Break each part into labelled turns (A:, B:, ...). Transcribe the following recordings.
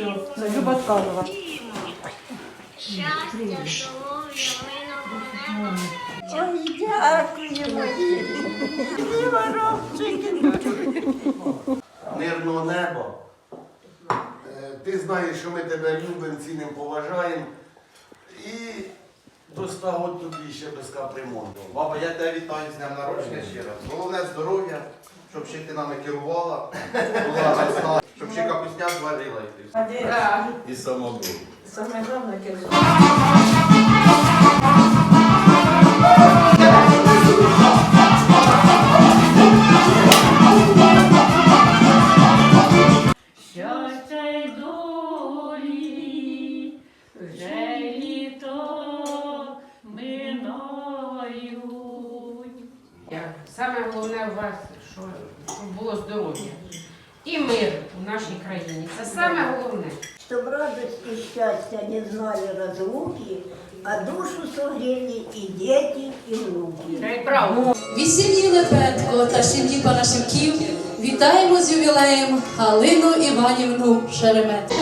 A: Все, це Люба Тканова.
B: Щастя, здоров'я.
A: Ой, дякую, мої.
C: мирного неба. Е, Ти знаєш, що ми тебе любимо, цінимо, поважаємо. І до 100 років тобі ще без капремонту.
D: Баба, я тебе вітаю з днем народження ще раз. Головне здоров'я, щоб ще ти нами керувала, була весна, щоб ще зварила. і самогон.
E: Вже літо минають.
F: Саме головне у вас, що, було здоров'я і мир у нашій країні. Це саме головне.
G: Чтоб радость и счастье не знали разлуки, а душу согрели и дети, и внуки.
F: Правда.
H: Від Лепетко та сім'ї Панашенків вітаємо з ювілеєм Галину Іванівну Шеремет.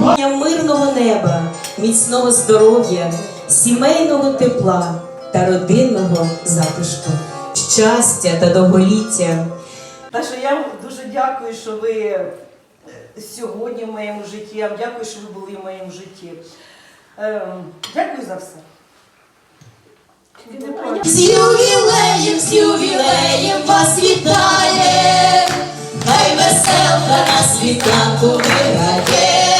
I: Бажання мирного неба, міцного здоров'я, сімейного тепла та родинного затишку, щастя та довголіття.
A: Так що я дуже дякую, що ви е, сьогодні в моєму житті. Я дякую, що ви були в моєму житті. Ем, Дякую за все.
H: З ювілеєм, з ювілеєм вас вітає, хай веселка на світанку виграє.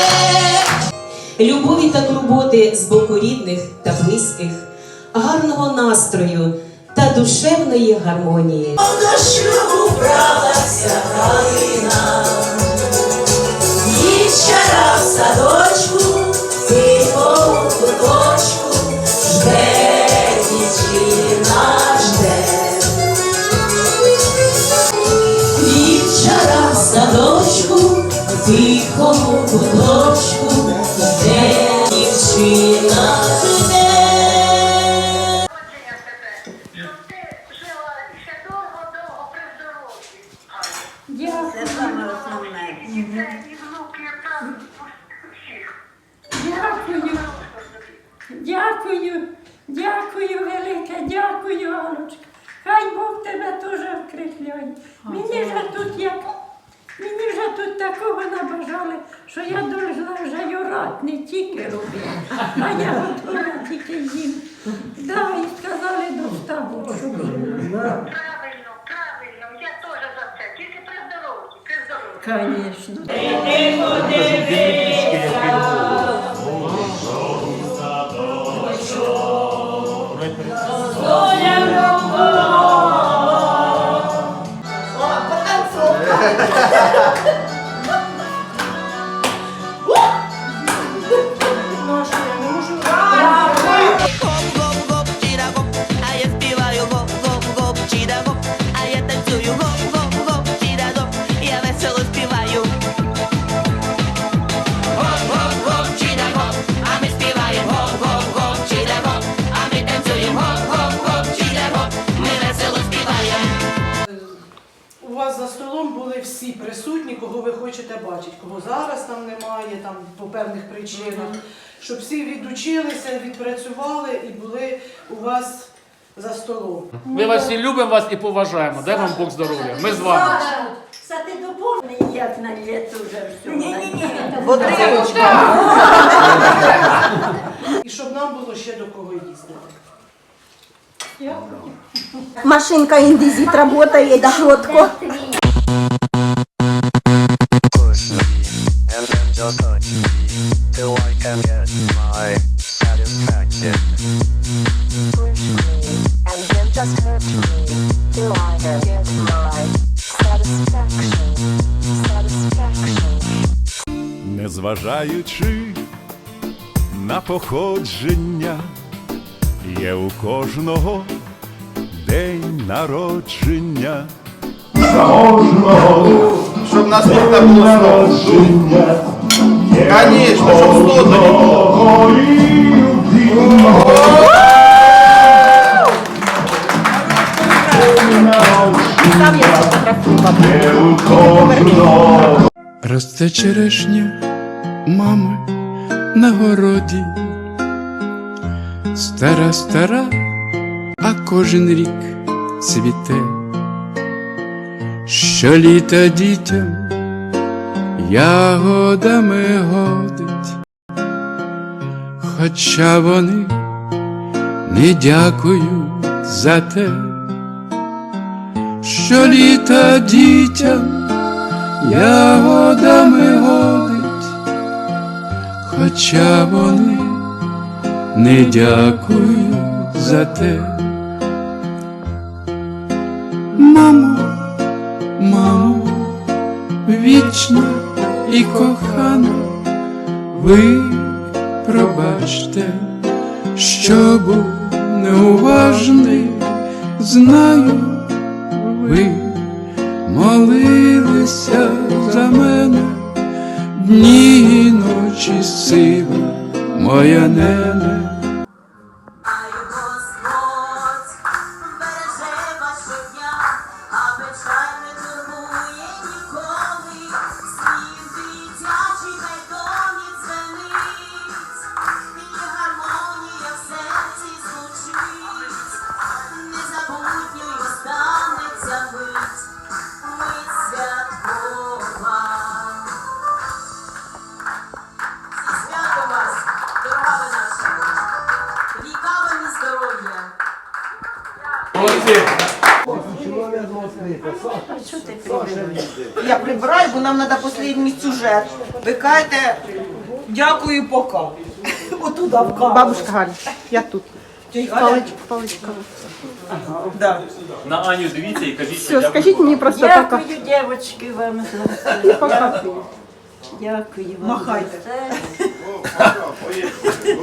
I: Любові та турботи з боку рідних та близьких, гарного настрою та душевної гармонії.
H: До шлюбу бралася Галина,
E: дякую, Галочка. Хай Бог тебе теж вкрихляє. Мені вже тут як, мені вже тут такого набажали, що я должна вже й орати, не тільки робити, а я готова тільки їм. Да, і сказали до штабу, щоб жила.
B: Правильно, правильно, я теж за це. Тільки при здоров'ї, при здоров'ї.
E: Звісно.
J: Гоп, 多难
K: 忘！我不能走。всі присутні, кого ви хочете бачити, кого зараз там немає, там по певних причинах, щоб всі відучилися, відпрацювали і були у вас за столом.
L: Ми вас всі любимо вас і поважаємо. Дай вам Бог здоров'я. Ми з вами.
G: Са ти доповнений, як на літо вже все. Ні-ні-ні.
K: І щоб нам було ще до кого їздити.
G: Машинка індизит работает чітко.
M: push
N: Незважаючи на походження, є у кожного день народження.
D: Щоб наступне було сто. Конечно, щоб сто тоді було.
O: Росте черешня, мами, на городі. Стара, стара, а кожен рік цвіте. Щоліта дітям ягодами годить, хоча вони не дякують за те, що літа дітям ягодами годить, хоча вони не дякують за те. Мамо, мамо, вічна і кохана, ви пробачте, що був неуважний, знаю, ви молилися за мене, дні і ночі сила моя нене.
A: Я прибираю, бо нам треба останній сюжет. Ви кажете, дякую, пока. Отуда в камеру.
K: Бабушка Галя, я тут.
A: Паличка,
K: паличка.
A: Да.
P: На Аню дивіться і кажіть,
K: Все, скажіть мені просто пока.
E: Дякую, дівчатки, вам за все.
K: Пока.
E: Дякую вам.
A: Махайте.
E: за все.